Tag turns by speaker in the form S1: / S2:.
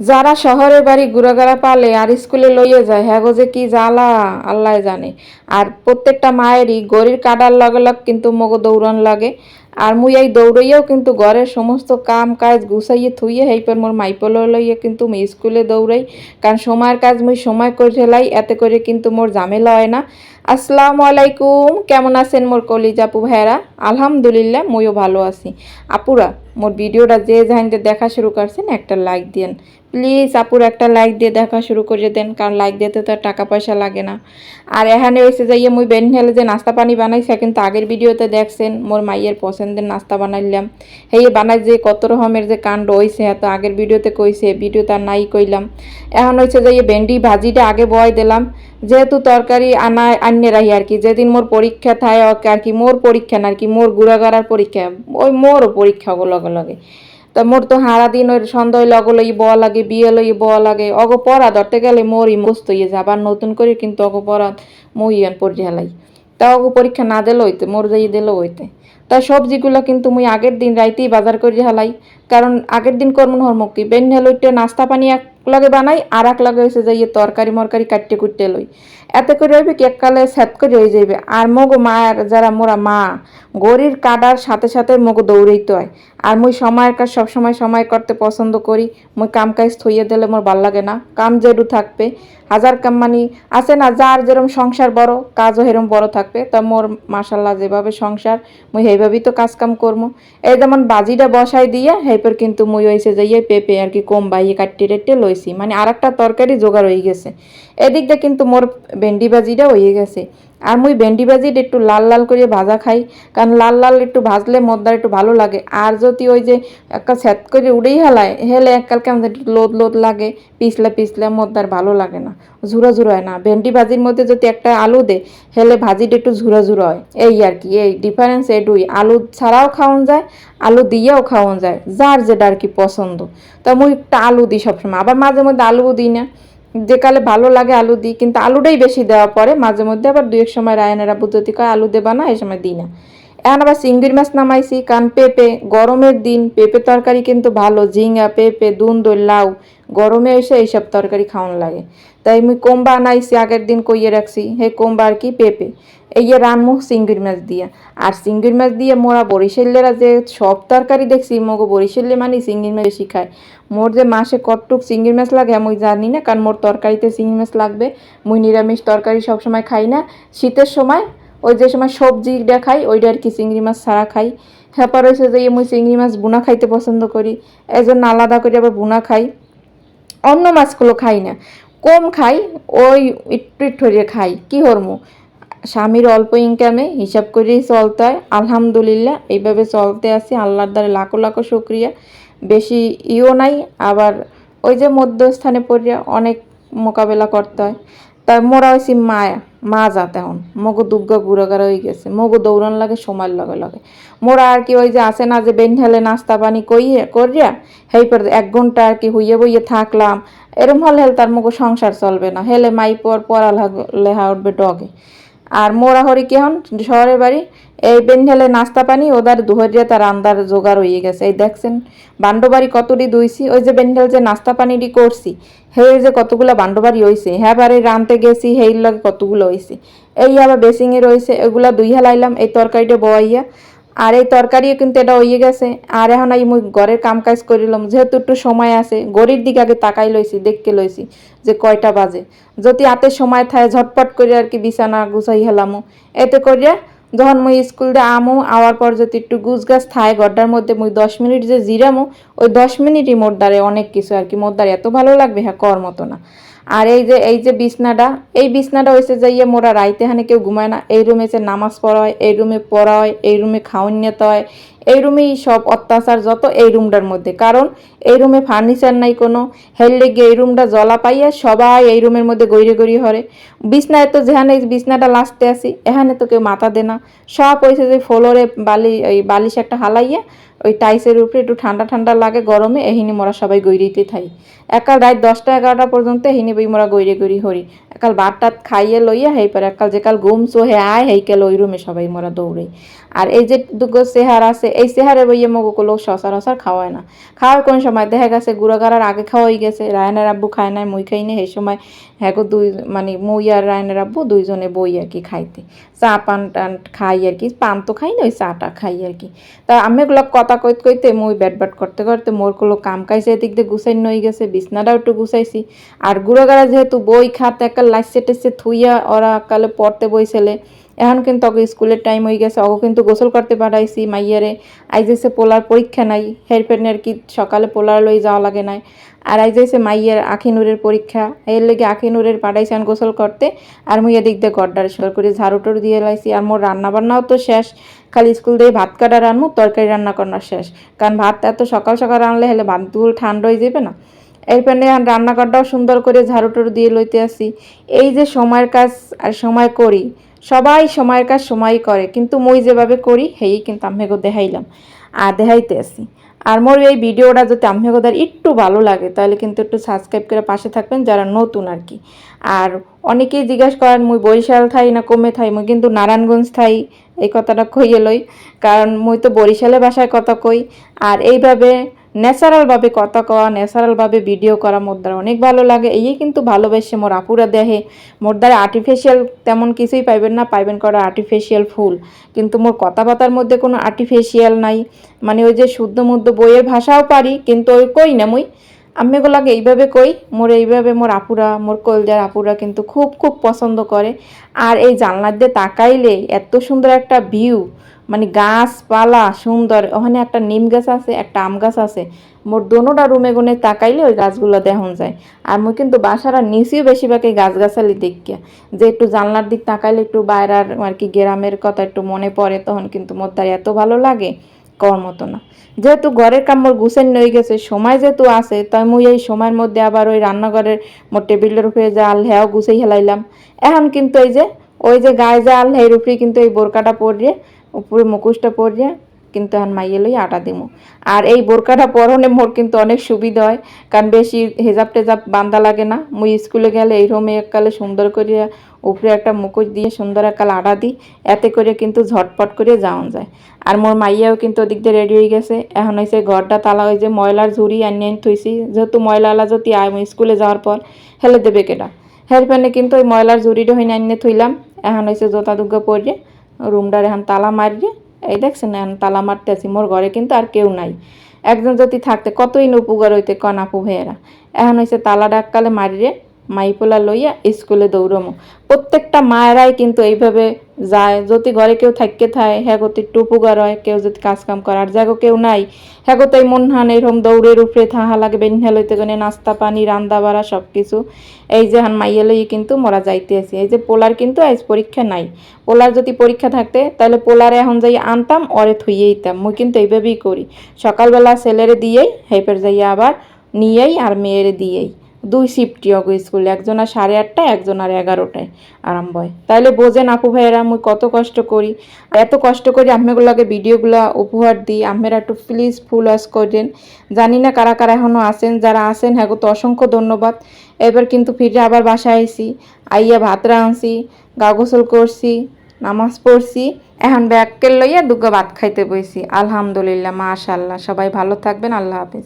S1: যারা শহরের বাড়ি গুড়াগাড়া পালে আর স্কুলে লইয়ে যায় হ্যাঁ গো যে কি জ্বালা, আল্লাহ জানে। আর প্রত্যেকটা মায়েরই গরির কাটার লগে লগ কিন্তু মগো দৌড়ন লাগে। আর মুই এই দৌড়ইয়াও কিন্তু ঘরের সমস্ত কাম কাজ গুছাইয়ে থুইয়ে হেইপর মোর মাইপল লইয়ে কিন্তু মুই স্কুলে দৌড়াই। কারণ সময়ের কাজ মুই সময় করে ঠেলাই এতে করে কিন্তু মোর ঝামেলা হয় না। আসসালামু আলাইকুম, কেমন আছেন মোর কলিজ আপু ভাইরা আলহামদুলিল্লাহ, মুইও ভালো আছি। আপুরা, মোর ভিডিওটা যে জানতে দেখা শুরু করছেন, একটা লাইক দিয়েন। প্লিজ, আপুর একটা লাইক দিয়ে দেখা শুরু করে দেন, কারণ লাইক দিতে তো টাকা পয়সা লাগে না। আর এখানে এসে যাইয়ে মুই বেন হেলে যে নাস্তা পানি বানাইছে, কিন্তু আগের ভিডিওতে দেখছেন, মোর মাইয়ের পছন্দের নাস্তা বানাইলাম। হেই বানাই যে কত রকমের যে কাণ্ড হইছে, এত আগের ভিডিওতে কইছে ভিডিও তার নাই কইলাম। এখন হয়েছে যে ভেন্ডি ভাজিটা আগে বয় দিলাম। যেহেতু তরকারি আনা আনিয়ে রাহি আর কি, যেদিন মোর পরীক্ষা থাকে আর কি, মোর পরীক্ষা না আর কি, মোর গুড়াগাড়ার পরীক্ষা, ওই মোরও পরীক্ষা লগে লগে। তা মোর তো হারা দিন ওই সন্ধ্যা লগ লই বয়া লাগে, বিয়ে লই বয়া লাগে। অগ পড়া ধরতে গেলে মোরই মস্ত হয়ে যায় আবার নতুন করে কিন্তু অগ পড়া মই ইয়ান পড়ে হেলাই তা অগ পরীক্ষা না দিলে হইতে, মোর যাই দিলে হইতে। তা সবজিগুলো কিন্তু মুই আগের দিন রাইতেই বাজার করে হালাই। কারণ আগের দিন করমন হরমুখ কি বেন হেলইতে নাস্তা পানি এক লগে বানাই, আর এক লগে হয়েছে যাইয়ে তরকারি মরকারি কাটতে কুটতে লই। এতে করে হইবে কি, এককালে সেট করে হয়ে যাইবে। আর মগো মায়ের যারা মোরা মা গড়ির কাটার সাথে সাথে মগো দৌড়াইতে হয়। আর মুই সময়ের কাজ সবসময় সময় করতে পছন্দ করি। মুই কাম কাজ থইয়ে দিলে মোর ভালো লাগে না। কাম যেডু থাকবে। হাজার কাম্মানি আছে না, যার যেরম সংসার বড়, কাজও হেরম বড় থাকবে, তা মোর মাসাল্লাহ যেভাবে সংসার, মুই সেইভাবেই তো কাজকাম করব এই যেমন বাজিটা বসাই দিয়ে হেপর কিন্তু মুই হয়েছে যাইয়ে পেঁপে আর কি কম বাইয়ে কাটতে টেটে লইছি। মানে আর একটা তরকারি জোগাড় হয়ে গেছে। এদিকটা কিন্তু মোর ভেন্ডি বাজিটা হয়ে গেছে। আর মুই ভেন্ডি ভাজিটা একটু লাল লাল করে ভাজা খাই, কারণ লাল লাল একটু ভাজলে মদ্দার একটু ভালো লাগে। আর যদি ওই যে একটা স্যাত করে উড়েই হেলায়, হেলে এককাল কেমন একটু লোদ লোদ লাগে, পিছলে পিছলে মদ্দার ভালো লাগে না, ঝুরা ঝুরো হয় না। ভেন্ডি ভাজির মধ্যে যদি একটা আলু দে হেলে ভাজিটা একটু ঝুরো ঝুরো হয়। এই আর কি, এই ডিফারেন্স এটুই আলু ছাড়াও খাওয়ান যায়, আলু দিয়েও খাওয়ান যায়, যার যেটা আর কি পছন্দ। তা মুই একটা আলু দিই সবসময়, আবার মাঝে মধ্যে আলুও দিই না। যে কালে ভালো লাগে আলু দিই, কিন্তু আলুটাই বেশি দেওয়া পরে মাঝে মধ্যে আবার দু এক সময় রায়নেরা বুদ্ধতি কয়, আলু দেবা না, এই সময় দিই না। এখন আবার চিংড়ির মাছ নামাইছি, কারণ পেঁপে, গরমের দিন পেঁপে তরকারি কিন্তু ভালো ঝিঙ্গা পেঁপে দুন্দো লাউ, গরমে এসে এইসব তরকারি খাওয়ান লাগে। তাই আমি কোম্বা আনাইছি, আগের দিন কইয়ে রাখছি, হে কোম্বা আর কি পেঁপে। এই রানমু চিংড়ি মাছ দিয়া। আর চিংড়ি মাছ দিয়ে মোরা বরিশালেরা যে সব তরকারি দেখছি, মগো বরিশালে মানে চিংড়ি মাছ বেশি খায়। মোর যে মাসে কতটুক চিংড়ি মাছ লাগে আমি জানি না, কারণ মোর তরকারিতে চিংড়ি মাছ লাগবে। মুই নিরামিষ তরকারি সবসময় খাই না। শীতের সময় ওই যে সময় সবজিটা খাই, ওইটা আর কি চিংড়ি মাছ ছাড়া খাই। হ্যাপার হয়েছে যে মুই চিংড়ি মাছ বুনা খাইতে পছন্দ করি। এই জন্য আলাদা করে আবার বুনা খাই। অন্য মাছগুলো খাই না। কম খাই, ওই একটু করে খাই। কি হরমু স্বামীর অল্প ইনকামে হিসাব করেই চলতে হয়। আলহামদুলিল্লাহ, এইভাবে চলতে আসি আল্লাহর দ্বারে লাখো লাখো শুক্রিয়া। বেশি ইও নাই, আবার ওই যে মধ্যস্থানে পড়িয়া অনেক মোকাবেলা করতে হয়। তাই মোরা হয়েছি মায়া, মা যা তেমন মগো দুর্গা গুড়াগার হয়ে গেছে, মগো দৌড়ান লাগে সময়ের লগে লগে। মোরা আর কি ওই যে আসে না যে বেন হেলে নাস্তা পানি কইয়ে করিয়া হেই পর এক ঘণ্টা আর কি হইয়ে বইয়ে থাকলাম। এরম হলে হেল তার মগো সংসার চলবে না। হেলে মাই পর পড়া লেহা উঠবে ডগে। আর মোরা হরি কেহন শহরের বাড়ি। এই বেন্ডেলে নাস্তা পানি, ওদার দুহরিয়া তার আন্দার জোগাড় হয়ে গেছে। এই দেখছেন, বান্ডবাড়ি কতটি দুইছি? ওই যে বেন্ডেল যে নাস্তা পানিটি করছি হে যে কতগুলো বান্ডবাড়ি হয়েছে হ্যাঁ বাড়ি রানতে গেছি হেই লগে কতগুলো হয়েছে এই আবার বেসিংয়ে রয়েছে এগুলা দুই হেলাইলাম, এই তরকারিটা বয়াইয়া। আর এই তরকারিও কিন্তু এটা হয়ে গেছে। আর এখন এই মুই ঘরের কাম কাজ করিলাম, যেহেতু একটু সময় আছে গড়ির দিকে আগে তাকাই লইছি দেখতে লইছি যে কয়টা বাজে। যদি হাতে সময় থাকে, ঝটপট করে আর কি বিছানা গুছাই হেলামো। এতে করিয়া যখন মুই স্কুল দিয়ে আমো, আওয়ার পর যদি একটু গুছ গাছ থায় গড্ডার মধ্যে মুই দশ মিনিট যে জিরামো, ওই দশ মিনিটই মোর দ্বারে অনেক কিছু আর কি, মোর দ্বারে এত ভালো লাগবে হ্যাঁ কর মতো না। আর এই যে এই যে বিছনাটা, এই বিছনাটা হয়েছে যে ইয়ে মোরা রাইতে হানে কেউ ঘুমায় না। এই রুমে যে নামাজ পড়া হয়, এই রুমে পড়া হয়, এই রুমে খাওয়ান নিতে হয় এই রুমেই সব অত্যাচার যত এই রুমটার মধ্যে। কারণ এই রুমে ফার্নিচার নাই কোনো হেললে গিয়ে এই রুমটা জলা পাইয়া সবাই এই রুমের মধ্যে গড়িয়ে গড়িয়ে হরে। বিছনায় তো যেখানে বিছনাটা লাস্টে আসি এখানে তো কেউ মাথা দে না। সব হয়েছে যে ফ্লোরে বালি, ওই বালিশ একটা হালাইয়া, ওই টাইসের উপরে একটু ঠান্ডা ঠান্ডা লাগে গরমে এহিনি মোরা সবাই গৈরিতে থাই। একাল রাত দশটা এগারোটা পর্যন্ত এহিনি বই মোরা গৈরে গৈরি হরি। একাল ভাত টাত খাইয়ে লইয়া, হেই পরে একাল যেকাল ঘুম সোহে আয়, হেইকেল ওই রুমে সবাই মোরা দৌড়াই। আর এই যে দুগো সেহার আছে, এই সেহারে বইয়ে মগো কোনো সসার খাওয়ায় না। খাওয়ার কোন সময় দেখা গেছে গুঁড়াগাড়ার আগে খাওয়াই গেছে রায়নের আব্বু খায় নাই, মুই খাই সেই সময় হ্যাঁ দুই মানে মুই আর রায়নের আব্বু দুইজনে বই আর কি খাইতে। চা পান টান খাই আর কি, পান তো খাই না, ওই চাটা খাই আর কি। তা আমি এগুলো কথা কইতে কইতে মুই ব্যাট ব্যাট করতে করতে মোর কোনো কাম কাইছে এদিক দিয়ে গুছাই নই গেছে, বিছনাটাও একটু গুছাইছি। আর গুঁড়োগাড়া যেহেতু বই খাতে একটা লাইসে টেসে থুইয়া ওরা কালে পড়তে বইছেলে এখন কিন্তু অগো স্কুলের টাইম হয়ে গেছে। অগো কিন্তু গোসল করতে পাঠাইছি মাইয়ারে। আইজেছে পোলার পরীক্ষা নাই। হেরপেনের কি সকালে পোলার লই যাওয়া লাগে নাই। আর আইজেছে মাইয়ের আখিনুরের পরীক্ষা। এর লেগে আখিনুরের পাঠাইছি আন গোসল করতে। আর মুই এদিক দিয়ে গড্ডার সুন্দর করে ঝাড়ু টাড়ু দিয়ে লাইছি। আর মোর রান্না বান্নাও তো শেষ। খালি স্কুল দিয়ে ভাত কাটা রান্নু, তরকারি রান্না করার শেষ। কারণ ভাত এত সকাল সকাল রানলে হলে ভাত দুল ঠান্ডা হয়ে যাবে না। এরপরে রান্নাঘরটাও সুন্দর করে ঝাড়ু টাড়ু দিয়ে লইতে আসি। এই যে সময়ের কাজ আর সময় করি সবাই সময়ের কাজ সময় করে, কিন্তু মই যেভাবে করি, হেই কিন্তু আম্মেগো দেখাইলাম। আর দেখাইতে আসি। আর মোর এই ভিডিওটা যদি আম্মেগোদার একটু ভালো লাগে, তাহলে কিন্তু একটু সাবস্ক্রাইব করে পাশে থাকবেন, যারা নতুন আর কি। আর অনেকেই জিজ্ঞাসা করেন, মুই বরিশাল থাই না কমে থাই? মুই কিন্তু নারায়ণগঞ্জ থাই, এই কথাটা কইয়ে লই। কারণ, মুই তো বরিশালে বাসায় কথা কই। আর এইভাবে ন্যাচারালভাবে কথা কওয়া ন্যাচারালভাবে ভিডিও করা মোর দ্বারা অনেক ভালো লাগে। এই কিন্তু ভালোবেসে মোর আপুরা দেহে মোর দ্বারা আর্টিফিশিয়াল তেমন কিছুই পাইবেন না, পাইবেন করা আর্টিফিশিয়াল ফুল। কিন্তু মোর কথাবার্তার মধ্যে কোনো আর্টিফিশিয়াল নাই। মানে ওই যে শুদ্ধ মুদ্ধ বইয়ের ভাষাও পারি, কিন্তু ওই কই না মুই? আমি এগুলাকে এইভাবে কই? মোর এইভাবে মোর আপুরা, মোর কলজার আপুরা কিন্তু খুব খুব পছন্দ করে। আর এই জানলার দিয়ে তাকাইলে এত সুন্দর একটা ভিউ মানে গাছপালা সুন্দর। ওখানে একটা নিম গাছ আছে, একটা আম গাছ আছে। মোর দোনোটা রুমে গুনে তাকাইলে ওই গাছগুলো দেখন যায়। আর মুই কিন্তু বাসার নিচেও বেশিরভাগ এই গাছগাছালি দেখিয়া। যে একটু জানলার দিক তাকাইলে একটু বাইরার আর কি গ্রামের কথা একটু মনে পড়ে, তখন কিন্তু মোর তার এত ভালো লাগে কর মতো না। যেহেতু ঘরের কাম মোর গুছেন নই গেছে, সময় যেহেতু আছে, তাই মুই এই সময়ের মধ্যে আবার ওই রান্নাঘরের মোর টেবিলের উপরে আল হ্যাও গুছেই হেলাইলাম। এখন কিন্তু এই যে, ওই যে গায়ে আল হের উপরে কিন্তু এই বোরকাটা পরিয়ে উপরে মুখোশটা পরিয়ে কিন্তু এখন মাইয়ে লই আটা দিমু। আর এই বোরকাটা পরনে মোর কিন্তু অনেক সুবিধা হয়, কারণ বেশি হেজাব টেজাব বান্ধা লাগে না। মুই স্কুলে গেলে এই রুমে এককালে সুন্দর করে উপরে একটা মুখোশ দিয়ে সুন্দর এককাল আটা দিই, এতে করে কিন্তু ঝটপট করে যাওয়া যায়। আর মোর মাইয়াও কিন্তু ওদিক দিয়ে রেডি হয়ে গেছে। এখন হয়েছে ঘরটা তালা হয়ে যে ময়লার ঝুড়ি আনি আনি থইছি। যেহেতু ময়লা যদি আয় স্কুলে যাওয়ার পর, হেলে দেবে কেটা হেরপেনে কিন্তু ওই ময়লার ঝুড়িটা হইনে আনিয়ে থইলাম। এখন হয়েছে জোতা দুগ্গা পরিয়ে রুমটার এখন তালা মারিয়ে এই দেখছেন এখন তালা মারতে আছি, মোর ঘরে কিন্তু আর কেউ নাই। একজন যদি থাকতে, কতই উপকার হইতে কন আপু ভাইয়েরা। এখন হয়েছে তালা ডাককালে মারিয়ে মাইপোলা লইয়া স্কুলে দৌড়মো। প্রত্যেকটা মায়েরাই কিন্তু এইভাবে যায়, যদি ঘরে কেউ থাকতে থায় হ্যাঁ গতি একটু উপকার হয়, কেউ যদি কাজ কাম আর জাগো কেউ নাই হ্যাঁ গো, তাই মন হান এরকম দৌড়ের উপরে থাহা লাগে বেনিহা লইতে গনে নাস্তা পানি রান্দা বাড়া সব কিছু এই যে হান মাইয়া লইয়ে কিন্তু মরা যাইতে আছি। এই যে পোলার কিন্তু আজ পরীক্ষা নাই। পোলার যদি পরীক্ষা থাকতে তাহলে পোলারে এখন যাই আনতাম, অরে থুইয়ে দিতাম। মুই কিন্তু এইভাবেই করি। সকালবেলা ছেলেরে দিয়েই, হেপের যাইয়া আবার নিয়েই আর মেয়েরে দিয়েই। দুই শিফটি অগো স্কুলে একজন আর সাড়ে আটটায়, একজন আর এগারোটায় আরম্ভ হয় তাহলে বোঝেন আপু ভাইয়েরা, আমি কত কষ্ট করি। এত কষ্ট করি আমেগুলোকে ভিডিওগুলো উপহার দিই। আমেরা একটু প্লিজ ফুল ওয়াশ করেন জানি না কারা কারা এখনও আসেন যারা আসেন হ্যাঁ তো অসংখ্য ধন্যবাদ। এবার কিন্তু ফিরে আবার বাসায় আইসি আইয়া ভাত রাঁধছি, গা গোসল করছি, নামাজ পড়ছি। এখন ব্যাগকে লইয়া দুগা ভাত খাইতে বইছি। আলহামদুলিল্লাহ মাশাল্লাহ সবাই ভালো থাকবেন, আল্লাহ হাফিজ।